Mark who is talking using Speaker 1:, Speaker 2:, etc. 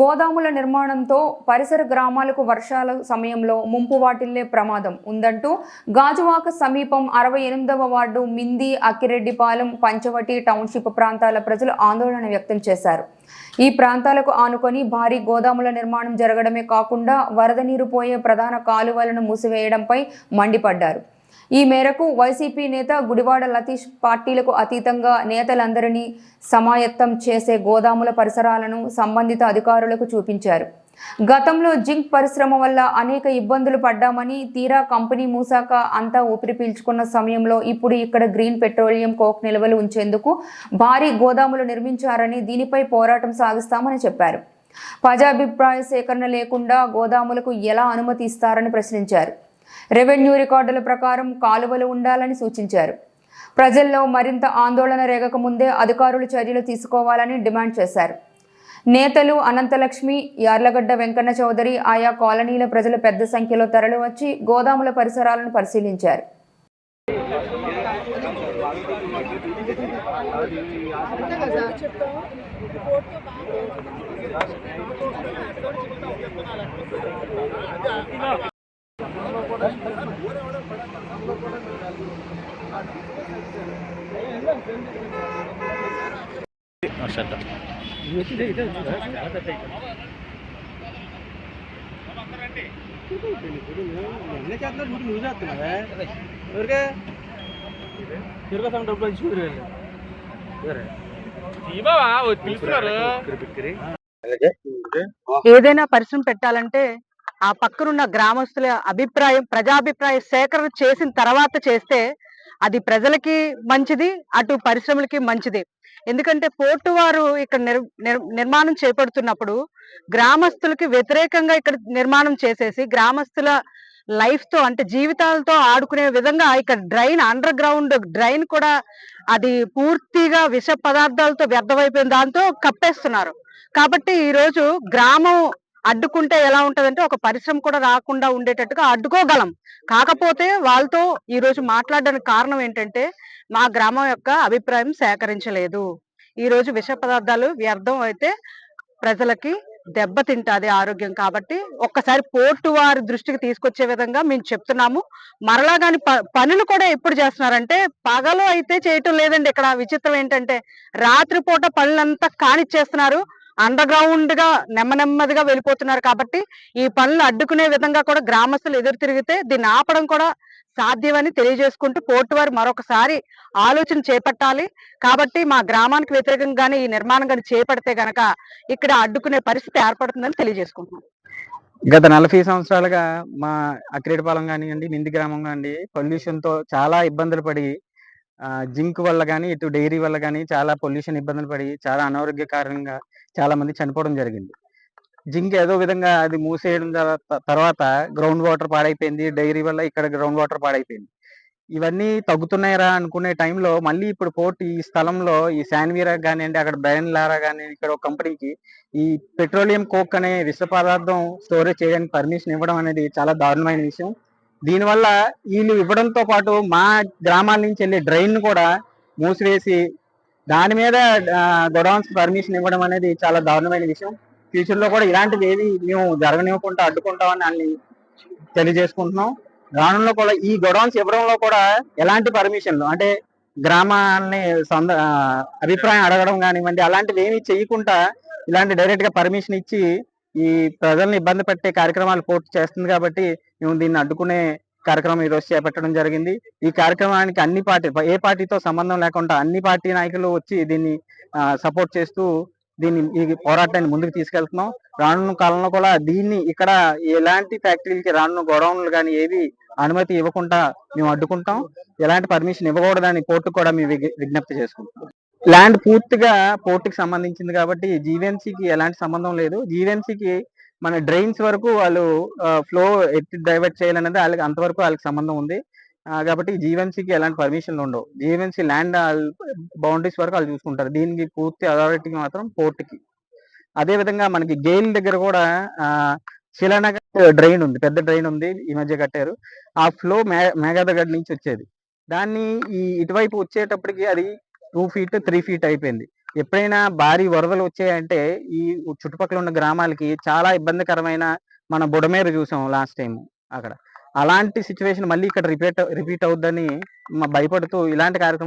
Speaker 1: గోదాముల నిర్మాణంతో పరిసర గ్రామాలకు వర్షాల సమయంలో ముంపు వాటిల్లే ప్రమాదం ఉందంటూ గాజువాక సమీపం అరవై ఎనిమిదవ వార్డు మింది అక్కిరెడ్డిపాలెం పంచవటి టౌన్షిప్ ప్రాంతాల ప్రజలు ఆందోళన వ్యక్తం చేశారు. ఈ ప్రాంతాలకు ఆనుకొని భారీ గోదాముల నిర్మాణం జరగడమే కాకుండా వరద నీరు పోయే ప్రధాన కాలువలను మూసివేయడంపై మండిపడ్డారు. ఈ మేరకు వైసీపీ నేత గుడివాడ లతీష్ పార్టీలకు అతీతంగా నేతలందరినీ సమాయత్తం చేసే గోదాముల పరిసరాలను సంబంధిత అధికారులకు చూపించారు. గతంలో జింక్ పరిశ్రమ వల్ల అనేక ఇబ్బందులు పడ్డామని తీరా కంపెనీ మూసాక అంతా ఊపిరి పీల్చుకున్న సమయంలో ఇప్పుడు ఇక్కడ గ్రీన్ పెట్రోలియం కోక్ నిల్వలు ఉంచేందుకు భారీ గోదాములు నిర్మించారని దీనిపై పోరాటం సాగిస్తామని చెప్పారు. ప్రజాభిప్రాయ సేకరణ లేకుండా గోదాములకు ఎలా అనుమతి ఇస్తారని ప్రశ్నించారు. రెవెన్యూ రికార్డుల ప్రకారం కాలువలు ఉండాలని సూచించారు. ప్రజల్లో మరింత ఆందోళన రేగక ముందే అధికారులు చర్యలు తీసుకోవాలని డిమాండ్ చేశారు. నేతలు అనంతలక్ష్మి యార్లగడ్డ వెంకన్న చౌదరి ఆయా కాలనీల ప్రజలు పెద్ద సంఖ్యలో తరలివచ్చి గోదాముల పరిసరాలను పరిశీలించారు.
Speaker 2: నువ్వు చేస్తున్నావే ఎవరికే డబ్బులు
Speaker 3: ఏదైనా పరిశ్రమ పెట్టాలంటే ఆ పక్కనున్న గ్రామస్తుల అభిప్రాయం ప్రజాభిప్రాయ సేకరణ చేసిన తర్వాత చేస్తే అది ప్రజలకి మంచిది అటు పరిశ్రమలకి మంచిది. ఎందుకంటే పోర్టు వారు ఇక్కడ నిర్ నిర్- నిర్మాణం చేపడుతున్నప్పుడు గ్రామస్తులకి వ్యతిరేకంగా ఇక్కడ నిర్మాణం చేసేసి గ్రామస్తుల లైఫ్తో అంటే జీవితాలతో ఆడుకునే విధంగా ఇక్కడ డ్రైన్ అండర్ గ్రౌండ్ డ్రైన్ కూడా అది పూర్తిగా విష పదార్థాలతో వ్యర్థమైపోయిన దాంతో కప్పేస్తున్నారు. కాబట్టి ఈ రోజు గ్రామం అడ్డుకుంటే ఎలా ఉంటదంటే ఒక పరిశ్రమ కూడా రాకుండా ఉండేటట్టుగా అడ్డుకోగలం. కాకపోతే వాళ్ళతో ఈ రోజు మాట్లాడడానికి కారణం ఏంటంటే మా గ్రామం యొక్క అభిప్రాయం సేకరించలేదు. ఈ రోజు విష పదార్థాలు వ్యర్థం అయితే ప్రజలకి దెబ్బతింటాది ఆరోగ్యం కాబట్టి ఒక్కసారి పోర్టు వారి దృష్టికి తీసుకొచ్చే విధంగా మేము చెప్తున్నాము. మరలా గాని ప- పనులు కూడా ఎప్పుడు చేస్తున్నారంటే పగలు అయితే చేయటం లేదండి. ఇక్కడ విచిత్రం ఏంటంటే రాత్రిపూట పనులంతా కానిచ్చేస్తున్నారు. అండర్ గ్రౌండ్గా నెమ్మ నెమ్మదిగా వెళ్ళిపోతున్నారు కాబట్టి ఈ పనులు అడ్డుకునే విధంగా కూడా గ్రామస్తులు ఎదురు తిరిగితే దీన్ని ఆపడం కూడా సాధ్యమని తెలియజేసుకుంటూ పోర్టు వారు మరొకసారి ఆలోచన చేపట్టాలి. కాబట్టి మా గ్రామానికి వ్యతిరేకంగానే ఈ నిర్మాణం కానీ చేపడితే గనక ఇక్కడ అడ్డుకునే పరిస్థితి ఏర్పడుతుందని తెలియజేసుకుంటున్నాం.
Speaker 2: గత నలభై సంవత్సరాలుగా మా అక్రేటిపాలెం కానివ్వండి నింది గ్రామం కానివ్వండి పొల్యూషన్తో చాలా ఇబ్బందులు పడి జింక్ వల్ల కానీ ఇటు డైరీ వల్ల కానీ చాలా పొల్యూషన్ ఇబ్బందులు పడి చాలా అనారోగ్య కారణంగా చాలా మంది చనిపోవడం జరిగింది. జింక్ ఏదో విధంగా అది మూసేయడం తర్వాత గ్రౌండ్ వాటర్ పాడైపోయింది డైరీ వల్ల ఇక్కడ గ్రౌండ్ వాటర్ పాడైపోయింది. ఇవన్నీ తగ్గుతున్నాయిరా అనుకునే టైంలో మళ్ళీ ఇప్పుడు పోర్ట్ ఈ స్థలంలో ఈ శాన్వీరా కానివ్వండి అక్కడ బ్రయన్ లారా కానీ ఇక్కడ ఒక కంపెనీకి ఈ పెట్రోలియం కోక్ అనే విష పదార్థం స్టోరేజ్ చేయడానికి పర్మిషన్ ఇవ్వడం అనేది చాలా దారుణమైన విషయం. దీనివల్ల వీళ్ళు ఇవ్వడంతో పాటు మా గ్రామాల నుంచి వెళ్ళే డ్రైన్ కూడా మూసివేసి దాని మీద గొడౌన్స్ పర్మిషన్ ఇవ్వడం అనేది చాలా దారుణమైన విషయం. ఫ్యూచర్లో కూడా ఇలాంటివి ఏవి మేము జరగనివ్వకుండా అడ్డుకుంటామని అన్ని తెలియజేసుకుంటున్నాం. రానులో కూడా ఈ గొడౌన్స్ ఇవ్వడంలో కూడా ఎలాంటి పర్మిషన్లు? అంటే గ్రామాలని సొంత అభిప్రాయం అడగడం కానివ్వండి అలాంటివి ఏమి చేయకుండా ఇలాంటి డైరెక్ట్గా పర్మిషన్ ఇచ్చి ఈ ప్రజల్ని ఇబ్బంది పెట్టే కార్యక్రమాలు పూర్తి చేస్తుంది కాబట్టి మేము దీన్ని అడ్డుకునే కార్యక్రమం ఈ రోజు చేపట్టడం జరిగింది. ఈ కార్యక్రమానికి అన్ని పార్టీ ఏ పార్టీతో సంబంధం లేకుండా అన్ని పార్టీ నాయకులు వచ్చి దీన్ని సపోర్ట్ చేస్తూ దీన్ని ఈ పోరాటాన్ని ముందుకు తీసుకెళ్తున్నాం. రానున్న కాలంలో కూడా దీన్ని ఇక్కడ ఎలాంటి ఫ్యాక్టరీలకి రానున్న గోడౌన్లు కానీ ఏవి అనుమతి ఇవ్వకుండా మేము అడ్డుకుంటాం. ఎలాంటి పర్మిషన్ ఇవ్వకూడదని కోర్టు కూడా మేము విజ్ఞప్తి చేసుకుంటాం ల్యాండ్ పూర్తిగా పోర్టుకి సంబంధించింది కాబట్టి జీవీఎంసీకి ఎలాంటి సంబంధం లేదు. జీవీఎంసీకి మన డ్రైన్స్ వరకు వాళ్ళు ఫ్లో ఎట్టి డైవర్ట్ చేయాలనేది వాళ్ళకి అంతవరకు వాళ్ళకి సంబంధం ఉంది. కాబట్టి జీవీఎంసీకి ఎలాంటి పర్మిషన్లు ఉండవు. జీవీఎంసీ ల్యాండ్ బౌండరీస్ వరకు వాళ్ళు చూసుకుంటారు. దీనికి పూర్తి అథారిటీ మాత్రం పోర్టుకి. అదే విధంగా మనకి గెయిల్ దగ్గర కూడా శిలానగర్ డ్రైన్ ఉంది. పెద్ద డ్రైన్ ఉంది. ఈ మధ్య కట్టారు. ఆ ఫ్లో మే మేఘాదగడ్ నుంచి వచ్చేది. దాన్ని ఈ ఇటువైపు వచ్చేటప్పటికి అది టూ ఫీట్ త్రీ ఫీట్ అయిపోయింది. ఎప్పుడైనా భారీ వరదలు వచ్చాయంటే ఈ చుట్టుపక్కల ఉన్న గ్రామాలకి చాలా ఇబ్బందికరమైన మన బుడమేరు చూసాం లాస్ట్ టైం అక్కడ. అలాంటి సిచ్యువేషన్ మళ్ళీ ఇక్కడ రిపీట్ రిపీట్ అవుద్దని భయపడుతూ ఇలాంటి కార్యక్రమాలు